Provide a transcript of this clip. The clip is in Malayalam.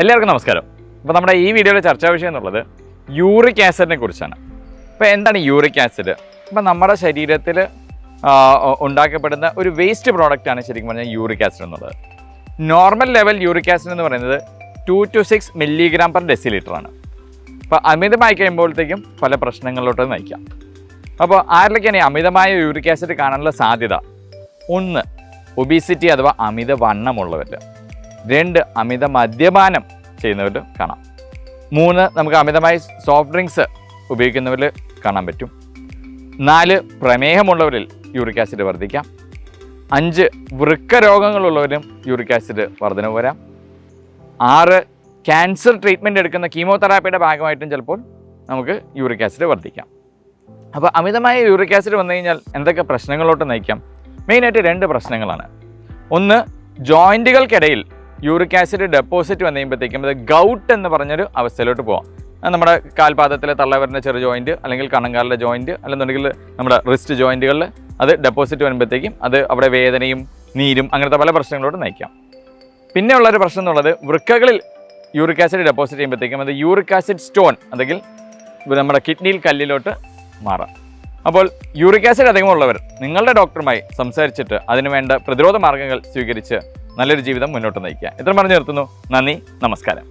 എല്ലാവർക്കും നമസ്കാരം. അപ്പോൾ നമ്മുടെ ഈ വീഡിയോയിലെ ചർച്ചാ വിഷയം എന്നുള്ളത് യൂറിക് ആസിഡിനെ കുറിച്ചാണ്. അപ്പോൾ എന്താണ് യൂറിക് ആസിഡ്? അപ്പോൾ നമ്മുടെ ശരീരത്തിൽ ഉണ്ടാക്കപ്പെടുന്ന ഒരു വേസ്റ്റ് പ്രോഡക്റ്റാണ് ശരിക്കും പറഞ്ഞാൽ യൂറിക് ആസിഡ് എന്നുള്ളത്. നോർമൽ ലെവൽ യൂറിക് ആസിഡ് എന്ന് പറയുന്നത് two to six milligram per ഡെസിലിറ്ററാണ് അപ്പോൾ അമിതമായി കഴിയുമ്പോഴത്തേക്കും പല പ്രശ്നങ്ങളിലോട്ട് നയിക്കാം. അപ്പോൾ ആരിലൊക്കെയാണ് അമിതമായ യൂറിക് ആസിഡ് കാണാനുള്ള സാധ്യത? ഒന്ന് ഒബീസിറ്റി അഥവാ അമിത വണ്ണമുള്ളവർ രണ്ട് അമിത മദ്യപാനം ചെയ്യുന്നവർ കാണാം. മൂന്ന് നമുക്ക് അമിതമായി സോഫ്റ്റ് ഡ്രിങ്ക്സ് ഉപയോഗിക്കുന്നവരിൽ കാണാൻ പറ്റും. നാല് പ്രമേഹമുള്ളവരിൽ യൂറിക് ആസിഡ് വർദ്ധിക്കാം. അഞ്ച് വൃക്ക രോഗങ്ങളുള്ളവരും യൂറിക് ആസിഡ് വർധനവ് വരാം. ആറ് ക്യാൻസർ ട്രീറ്റ്മെന്റ് എടുക്കുന്ന കീമോതെറാപ്പിയുടെ ഭാഗമായിട്ടും ചിലപ്പോൾ നമുക്ക് യൂറിക് ആസിഡ് വർദ്ധിക്കാം. അപ്പോൾ അമിതമായ യൂറിക് ആസിഡ് വന്നു കഴിഞ്ഞാൽ എന്തൊക്കെ പ്രശ്നങ്ങളോട്ട് നയിക്കാം? മെയിനായിട്ട് രണ്ട് പ്രശ്നങ്ങളാണ്. ഒന്ന് ജോയിന്റുകൾക്കിടയിൽ യൂറിക് ആസിഡ് ഡെപ്പോസിറ്റ് വന്നു കഴിയുമ്പോഴത്തേക്കും അത് ഗൗട്ട് എന്ന് പറഞ്ഞൊരു അവസ്ഥയിലോട്ട് പോകാം നമ്മുടെ കാൽപാദത്തിലെ തള്ളവരന്റെ ചെറു ജോയിന്റ് അല്ലെങ്കിൽ കണങ്കാലിലെ ജോയിന്റ് അല്ലെന്നുണ്ടെങ്കിൽ നമ്മുടെ റിസ്റ്റ് ജോയിന്റുകളിൽ അത് ഡെപ്പോസിറ്റ് വരുമ്പോഴത്തേക്കും അത് അവിടെ വേദനയും നീരും അങ്ങനത്തെ പല പ്രശ്നങ്ങളോട് നയിക്കാം. പിന്നെ ഉള്ളൊരു പ്രശ്നം എന്നുള്ളത് വൃക്കകളിൽ യൂറിക് ആസിഡ് ഡെപ്പോസിറ്റ് ചെയ്യുമ്പോഴത്തേക്കും അത് യൂറിക് ആസിഡ് സ്റ്റോൺ അല്ലെങ്കിൽ നമ്മുടെ കിഡ്നിയിൽ കല്ലിലോട്ട് മാറാം. അപ്പോൾ യൂറിക് ആസിഡ് അധികമുള്ളവർ നിങ്ങളുടെ ഡോക്ടറുമായി സംസാരിച്ചിട്ട് അതിനുവേണ്ട പ്രതിരോധ മാർഗങ്ങൾ സ്വീകരിച്ച് നല്ലൊരു ജീവിതം മുന്നോട്ട് നയിക്കുക. ഇത്ര പറഞ്ഞു നിർത്തുന്നു. നന്ദി. നമസ്കാരം.